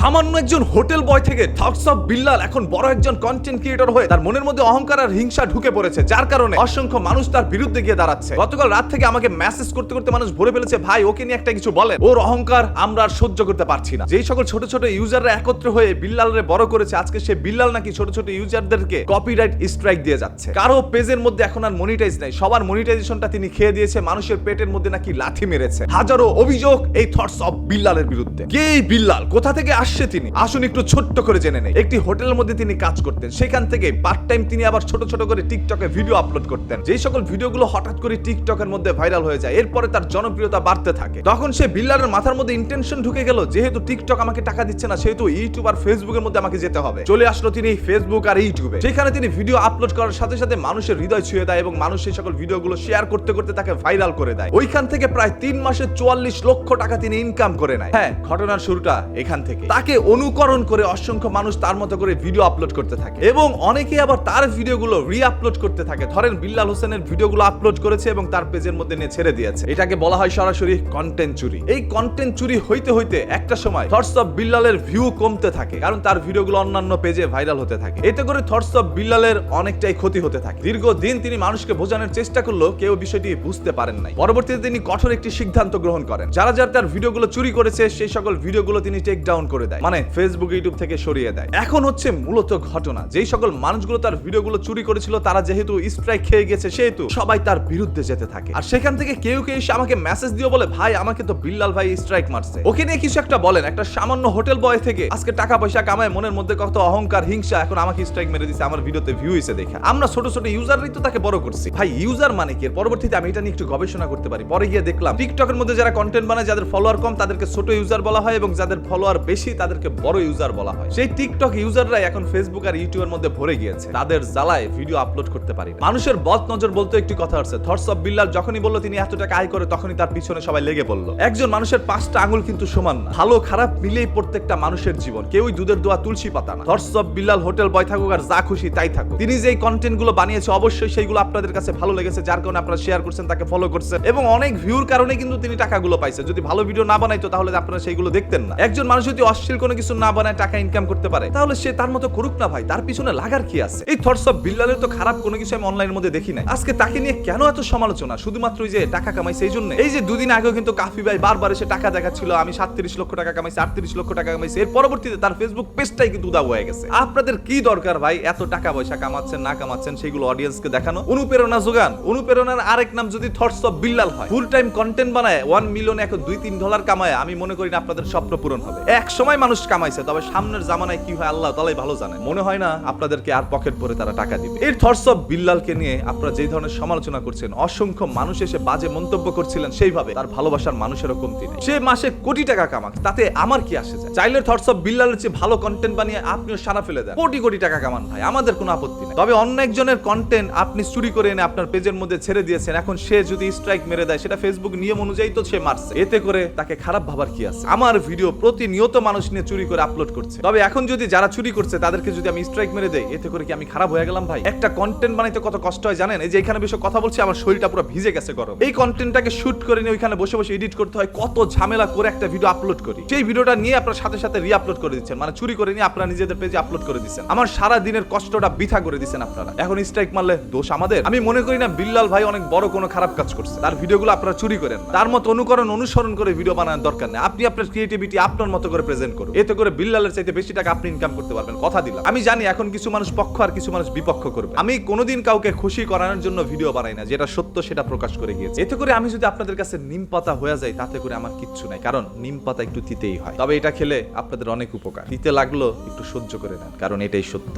সামান্য একজন হোটেল বয় থেকে থটস অফ বিল্লাল এখন বড় একজন কন্টেন্ট ক্রিয়েটর হয়ে তার মনের মধ্যে অহংকার আর হিংসা ঢুকে পড়েছে, যার কারণে অসংখ্য মানুষ তার বিরুদ্ধে গিয়ে দাঁড়াচ্ছে। গতকাল রাত থেকে আমাকে মেসেজ করতে করতে মানুষ ভরে ফেলেছে, ভাই, ওকে নিয়ে একটা কিছু বলেন। ওর অহংকার আমরা আর সহ্য করতে পারছি না। যেই সকল ছোট ছোট ইউজাররা একত্র হয়ে বিল্লালরে বড় করেছে, আজকে সে বিল্লাল নাকি ছোট ছোট ইউজারদেরকে কপিরাইট স্ট্রাইক দিয়ে যাচ্ছে। কারও পেজের মধ্যে এখন আর মনিটাইজ নাই। সবার মনিটাইজেশনটা তিনি খেয়ে দিয়েছে, মানুষের পেটের মধ্যে নাকি লাথি মেরেছে। হাজারো অভিযোগ এই থটস অফ বিল্লালের বিরুদ্ধে। কে বিল্লাল? কোথা থেকে আসছে তিনি। আসুন একটু ছোট্ট করে জেনে নেই। একটি হোটেলের মধ্যে তিনি কাজ করতেন। সেখান থেকে পার্ট টাইম তিনি আবার ছোট ছোট করে টিকটকে ভিডিও আপলোড করতেন। যেই সকল ভিডিওগুলো হঠাৎ করে টিকটকের মধ্যে ভাইরাল হয়ে যায়, এরপরে তার জনপ্রিয়তা বাড়তে থাকে। তখন সে বিল্লালের মাথার মধ্যে ইন্টেনশন ঢুকে গেল, যেহেতু টিকটক আমাকে টাকা দিচ্ছে না, সেহেতু ইউটিউব আর ফেসবুকের মধ্যে আমাকে যেতে হবে। চলে আসলো তিনি ফেসবুক আর ইউটিউবে সেখানে তিনি ভিডিও আপলোড করার সাথে সাথে মানুষের হৃদয় ছুঁয়ে দেয় এবং মানুষ সেই সকল ভিডিওগুলো শেয়ার করতে করতে তাকে ভাইরাল করে দেয়। ওইখান থেকে প্রায় তিন মাসে চুয়াল্লিশ লক্ষ টাকা তিনি ইনকাম করে নেয়। হ্যাঁ ঘটনার শুরুটা এখান থেকে। তাকে অনুকরণ করে অসংখ্য মানুষ তার মতো করে ভিডিও আপলোড করতে থাকে। এবং অনেকে আবার তার ভিডিওগুলো রি আপলোড করতে থাকে। ধরেন বিল্লাল হোসেনের ভিডিওগুলো আপলোড করেছে এবং তার পেজের মধ্যে নিয়ে ছেড়ে দিয়েছে। এটাকে বলা হয় সরাসরি কন্টেন্ট চুরি। এই কন্টেন্ট চুরি হইতে হইতে একটা সময় থটস অফ বিল্লালের ভিউ কমতে থাকে, কারণ তার ভিডিওগুলো অন্যান্য পেজে ভাইরাল হতে থাকে। এতে করে থটস অফ বিল্লালের অনেকটাই ক্ষতি হতে থাকে। দীর্ঘদিন তিনি মানুষকে বোঝানোর চেষ্টা করলেও কেউ বিষয়টি বুঝতে পারেন নাই। পরবর্তীতে তিনি কঠোর একটি সিদ্ধান্ত গ্রহণ করেন। যারা যারা তার ভিডিওগুলো চুরি করেছে, সেই সকল ভিডিওগুলো তিনি টেক ডাউন করে দেয়। মানে ফেসবুক ইউটিউব থেকে সরিয়ে দেয়। এখন হচ্ছে মূলত ঘটনা, যেই সকল মানুষগুলো তার ভিডিওগুলো চুরি করেছিল, তারা যেহেতু স্ট্রাইক খেয়ে গেছে, সেহেতু সবাই তার বিরুদ্ধে যেতে থাকে। আর সেখান থেকে কেউ কেউ এসে আমাকে মেসেজ দিয়ে বলে, ভাই, আমাকে তো বিল্লাল ভাই স্ট্রাইক মারছে। ওকে নিয়ে কিছু একটা বলেন। একটা সামান্য হোটেল বয় থেকে, আজকে টাকা পয়সা কামায়, মনের মধ্যে কত অহংকার, হিংসা, এখন আমাকে স্ট্রাইক মেরে দিছে, আমার ভিডিওতে ভিউ হয়েছে দেখে। আমরা ছোট ছোট ইউজারই তো তাকে বড় করছি। ভাই ইউজার মানে কি? পরবর্তীতে আমি এটা নিয়ে একটু গবেষণা করতে পারি। পরে গিয়ে দেখলাম টিকটকের মধ্যে যারা কন্টেন্ট বানায়, যাদের ফলোয়ার কম, তাদেরকে ছোট ইউজার বলা হয় এবং যাদের ফলোয়ার বেশি তাদেরকে বড় ইউজার বলা হয়। সেই টিকটক ইউজাররা এখন ফেসবুক আর ইউটিউবের মধ্যে ভরে গিয়েছে। তাদের জ্বালায় ভিডিও আপলোড করতে পারি মানুষের বদ নজর বলতে একটি কথা আছে। থটস অফ বিল্লাল যখনই বলল, তিনি এত টাকা আয় করে, তখনই তার পিছনে সবাই লেগে পড়ল। একজন মানুষের পাঁচটা আঙুল কিন্তু সমান না। ভালো খারাপ মিলেই প্রত্যেকটা মানুষের জীবন। কেউই দুধের দোয়া তুলসী পাতা না। Thoughts of Billal hotel boy থাকুক আর যা খুশি তাই থাকুক। তিনি যে কন্টেন্টগুলো বানিয়েছে, অবশ্যই সেইগুলো আপনাদের কাছে ভালো লেগেছে, যার কারণে আপনারা শেয়ার করছেন, তাকে ফলো করছেন। এবং অনেক ভিউর কারণে কিন্তু তিনি টাকাগুলো পাইছে। যদি ভালো ভিডিও না বানাইতো, তাহলে আপনারা সেইগুলো দেখতেন না। একজন মানুষ যদি অশ্লীল কোনো কিছু না বানায় টাকা ইনকাম করতে পারে, তাহলে সে তার মতো করুক না ভাই, তার পিছনে লাগার কি আছে? এই থটস অফ বিল্লালের তো খারাপ কোনো কিছু আমি অনলাইনের মধ্যে দেখি না আজকে তাকে নিয়ে কেন এত সমালোচনা? শুধুমাত্র যে টাকা কামাইছে এই জন্য। এই যে দুদিন আগেও কিন্তু কাফি ভাই বারবার এসে টাকা দেখাচ্ছিল, আমি সাতত্রিশ লক্ষ টাকা কামাইছি, আটত্রিশ লক্ষ টাকা কামাইছি। এর পরবর্তীতে তার ফেসবুক পেজটাই কিন্তু উদাও হয়ে গেছে। আপনাদের কি দরকার ভাই? এত টাকা পয়সা কামাচ্ছেন, না কামাচ্ছেন, সেগুলো অডিয়েন্সকে দেখানো? অনুপ্রেরণা যোগান। অনুপ্রেরণার আরেক নাম যদি থটস অফ বিল্লাল হয়। ফুল টাইম কন্টেন্ট বানায় ওয়ান মিলিয়ন এখন দুই তিন ডলার কামায়, আমি মনে করি না আপনাদের স্বপ্ন পূরণ হবে। এক সময় মানুষ কামাইছে, তবে সামনের জামানায় কি হয় আল্লাহ তালাই ভালো জানে। মনে হয় না আপনাদেরকে আর পকেট ভরে তারা টাকা দিবে। এই থটস অফ বিল্লালকে নিয়ে আপনারা যেই ধরনের সমালোচনা করছেন, অসংখ্য মানুষ এসে বাজে মন্তব্য করছিলেন, সেইভাবে তার ভালোবাসার মানুষেরও কমতি নেই। সে মাসে কোটি টাকা কামাক, তাতে আমার কি আসে যায়? চাইলে থটস অফ বিল্লালের চেয়ে ভালো কন্টেন্ট বানিয়ে আপনিও সারা ফেলে দেন। কোটি কোটি টাকা কামান ভাই, আমাদের কোনো আপত্তি নেই। তবে অন্য একজনের কন্টেন্ট আপনি চুরি করে এনে আপনার পেজের মধ্যে ছেড়ে দিয়েছেন, এখন সে যদি স্ট্রাইক মেরে দেয়, সেটা ফেসবুক নিয়ম অনুযায়ী তো সে মারছে। এতে করে তাকে খারাপ ভাবার কি আছে? আমার ভিডিও প্রতিনিয়ত মানুষ নিয়ে চুরি করে আপলোড করছে। তবে এখন যদি যারা চুরি করছে, তাদেরকে যদি আমি স্ট্রাইক মেরে দেই, এতে করে কি আমি খারাপ হয়ে গেলাম ভাই? একটা কন্টেন্ট বানাইতে কত কষ্ট হয় জানেন? এই যে এখানে বিষয়ে কথা বলছি, আমার শরীরটা পুরো ভিজে গেছে গরম। এই কন্টেন্টটাকে শুট করে নিয়ে ওইখানে বসে বসে এডিট করতে হয়, কত ঝামেলা করে একটা ভিডিও আপলোড করি। সেই ভিডিওটা নিয়ে আপনার সাথে সাথে রি আপলোড করে দিচ্ছেন। মানে চুরি করে নিয়ে আপনারা নিজেদের পেজে আপলোড করে দিচ্ছেন। আমার সারা দিনের কষ্টটা বৃথা করে দিচ্ছেন আপনারা। এখন স্ট্রাইক মারলে দোষ আমাদের? আমি মনে করি না বিল্লাল ভাই অনেক বড় কোনো খারাপ কাজ করছে। তার ভিডিওগুলো আপনারা চুরি করেন তার মতো অনুকরণ, অনুসরণ করে ভিডিও বানানোর দরকার নেই। আপনি আপনার ক্রিয়েটিভিটি আপনার মতো করে প্রেজেন্ট করুন। এতে করে বিল্লালের চাইতে বেশি টাকা আপনি ইনকাম করতে পারবেন। কথা দিলাম। আমি জানি এখন কিছু মানুষ পক্ষ আর কিছু মানুষ বিপক্ষ করবে। আমি কোনোদিন কাউকে খুশি করানোর জন্য ভিডিও বানাই না, যেটা সত্য সেটা প্রকাশ করে গিয়েছে। এতে করে আমি যদি আপনাদের কাছে নিম পাতা হয়ে যাই তাতে করে আমার কিচ্ছু নাই, কারণ নিম পাতা একটু তিতেই হয়। তবে এটা খেলে আপনাদের অনেক উপকার। দিতে লাগল, একটু সহ্য করে নেন, কারণ এটাই সত্য।